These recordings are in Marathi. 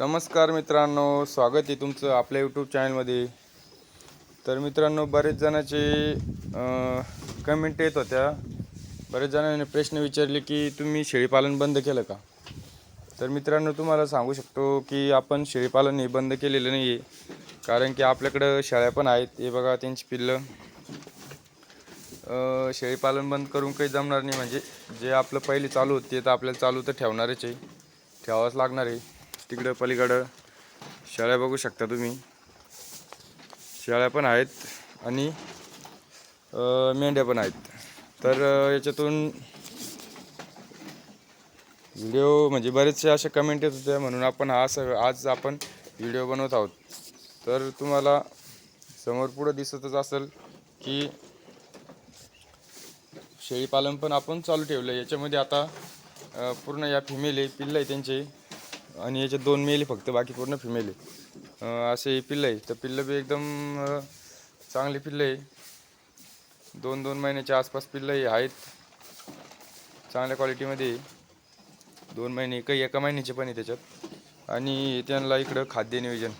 नमस्कार मित्रांनो स्वागत आहे तुमचं आपल्या यूट्यूब चॅनलमध्ये तर मित्रांनो बरेच जणांचे कमेंट येत होत्या. बरेच जणांनी प्रश्न विचारले की तुम्ही शेळीपालन बंद केलं का? तर मित्रांनो तुम्हाला सांगू शकतो की आपण शेळीपालन हे बंद केलेलं नाही आहे कारण की आपल्याकडं शेळ्या पण आहेत हे बघा त्यांची पिल्लं. शेळीपालन बंद करून काही जमणार नाही. म्हणजे जे आपलं पहिले चालू होते तर आपल्याला चालू तर ठेवणारच आहे. ठेवावंच लागणार आहे. तिकडं पलीकडं. शाळा बघू शकता तुम्ही. शेळ्या पण आहेत आणि मेंढ्या पण आहेत. तर याच्यातून व्हिडिओ म्हणजे बरेचसे असे कमेंट येत होते म्हणून आपण हा सग आज आपण व्हिडिओ बनवत आहोत. तर तुम्हाला समोर पुढं दिसतच असेल की शेळीपालन पण आपण चालू ठेवलं आहे याच्यामध्ये आता पूर्ण या फिमेल आहे पिल्लं आहे त्यांचे. आणि याच्यात दोन मेल आहे फक्त बाकी पूर्ण फिमेल आहे. असे पिल्लं आहे. तर पिल्लं बी एकदम चांगली पिल्लं आहे. दोन दोन महिन्याच्या आसपास पिल्लं आहेत. चांगल्या क्वालिटीमध्ये दोन महिने काही एका महिन्याचे पण आहे त्याच्यात. आणि त्यांना इकडं खाद्य नियोजन.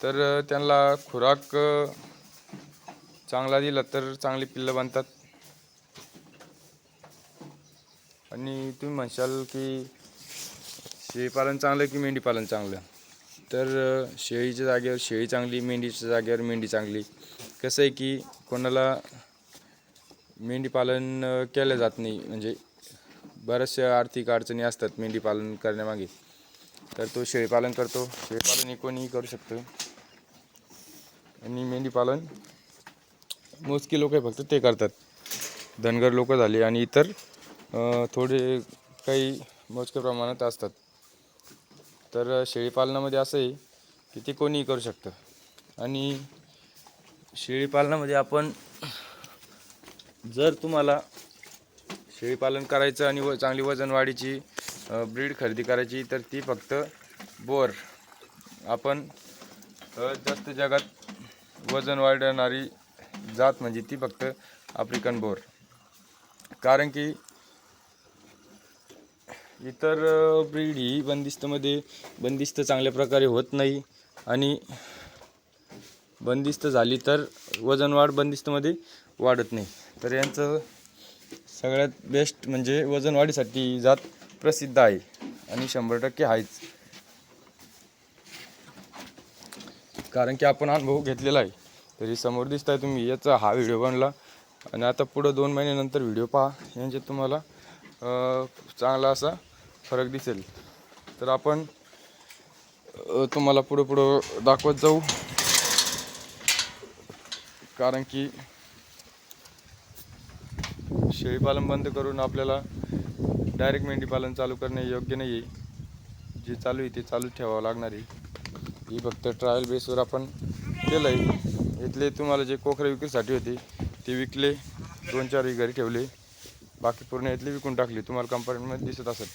तर त्यांना खुराक चांगला दिला तर चांगली पिल्लं बनतात. आणि तुम्ही म्हणशाल की शेळीपालन चांगलं की मेंढीपालन चांगलं? तर शेळीच्या जागेवर शेळी चांगली मेंढीच्या जागेवर मेंढी चांगली. कसं आहे की कोणाला मेंढीपालन केलं जात नाही म्हणजे बऱ्याचशा आर्थिक अडचणी असतात मेंढीपालन करण्यामागे. तर तो शेळीपालन करतो. शेळीपालन हे कोणीही करू शकतो. आणि मेंढीपालन मोजकी लोक फक्त ते करतात. धनगर लोक झाले आणि इतर थोडे काही मोजक्या प्रमाणात असतात. तर शेळीपालनामध्ये असं आहे की ते कोणीही करू शकतं. आणि शेळीपालनामध्ये आपण जर तुम्हाला शेळीपालन करायचं आणि व चांगली वजन वाढीची ब्रीड खरेदी करायची तर ती फक्त बोर. आपण जास्त जगात वजन वाढवणारी जात म्हणजे ती फक्त आफ्रिकन बोर. कारण की इतर ब्रीड ही बंदिस्तमध्ये बंदिस्त चांगल्या प्रकारे होत नाही आणि बंदिस्त झाली तर वजन वाढ बंदिस्तमध्ये वाढत नाही. तर यांचं सगळ्यात बेस्ट म्हणजे वजन वाढीसाठी ही जात प्रसिद्ध आहे आणि शंभर टक्के आहेच. कारण की आपण अनुभव घेतलेला आहे. तरी समोर दिसत आहे तुम्ही याचा हा व्हिडिओ बनला. आणि आता पुढं दोन महिन्यानंतर व्हिडिओ पहा. यांचे तुम्हाला चांगला असा फरक दिसेल. तर आपण तुम्हाला पुढं पुढं दाखवत जाऊ. कारण की शेळीपालन बंद करून आपल्याला डायरेक्ट मेंढीपालन चालू करणे योग्य नाही आहे जे चालू आहे ते चालू ठेवावं लागणार आहे. ही फक्त ट्रायल बेसवर आपण केलं आहे इथले तुम्हाला जे कोखरे विक्रीसाठी होते ते विकले. दोन चार घरी ठेवले. बाकी पूर्ण इथले विकून टाकले. तुम्हाला कंपार्टमेंट दिसत असेल.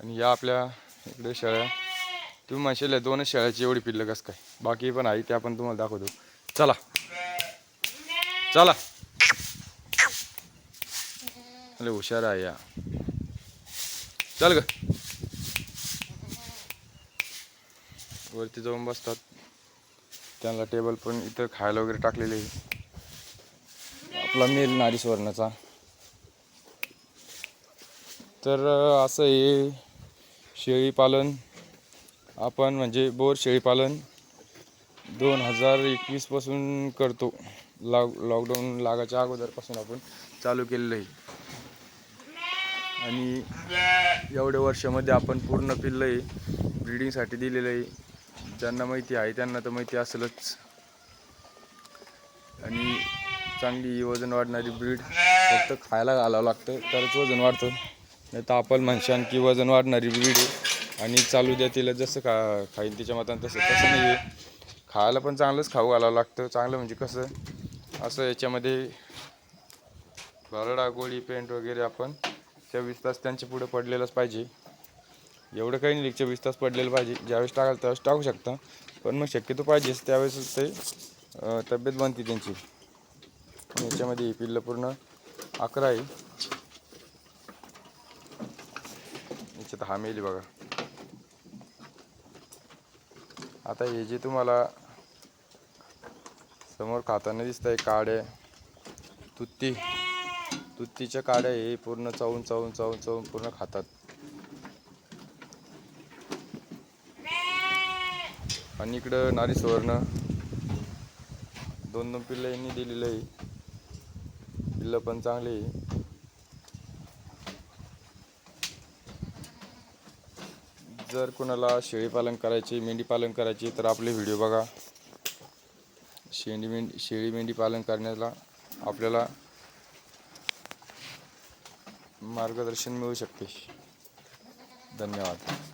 आणि या आपल्या इकडे शेळ्या. तुम्ही म्हणशील दोनच शेळ्याची एवढी पिल्लं कसं काय? बाकी पण आहे त्या पण तुम्हाला दाखवतो. चला. चला. अरे हुशार आहे या. चल ग. वरती जाऊन बसतात. त्यांना टेबल पण इथं खायला वगैरे टाकलेले आहे. आपला मेल नारी सुवर्णाचा. तर असं आहे. शेळीपालन. आपण म्हणजे बोर शेळीपालन दोन हजार एकवीसपासून करतो. लॉक लॉकडाऊन लागायच्या अगोदरपासून आपण चालू केलेलं आहे. आणि एवढ्या वर्षामध्ये आपण पूर्ण पिल्लं आहे ब्रिडिंगसाठी दिलेलं आहे. ज्यांना माहिती आहे त्यांना तर माहिती असेलच. आणि चांगली वजन वाढणारी ब्रीड फक्त खायला घालावं लागतं तरच वजन वाढतं. नाही तर आपण म्हणशान की वजन वाढणारी ब्रीड आहे. आणि चालू द्या तिला जसं खा खाईन तिच्या मतानं तसं तसं नाही आहे. खायला पण चांगलंच खाऊ घालावं लागतं. चांगलं म्हणजे कसं असं याच्यामध्ये भरडा गोळी पेंट वगैरे आपण चोवीस तास त्यांच्या पुढे पडलेलंच पाहिजे. एवढं काही नाही चोवीस तास पडलेलं पाहिजे. ज्यावेळेस टाकाल त्यावेळेस टाकू शकता. पण मग शक्यतो पाहिजेच. त्यावेळेस ते तब्येत बनते त्यांची. याच्यामध्ये पिल्लं पूर्ण अकरा आहे. याच्यात हा बघा. आता हे जे तुम्हाला समोर खाताना दिसत आहे काड्या तुत्ती. तुत्तीच्या काड्या हे पूर्ण चावून चावून चावून चावून पूर्ण खातात. आणि इकडं नारी सुवर्ण दोन दोन पिल्लं यांनी दिलेलं आहे. पिल्लं पण चांगली जर कोणाला शेळीपालन करायचे मेंढीपालन करायचे तर आपले व्हिडिओ बघा. शेंडी मेंढी शेळी मेंढी पालन करण्याला आपल्याला मार्गदर्शन मिळू शकते. धन्यवाद.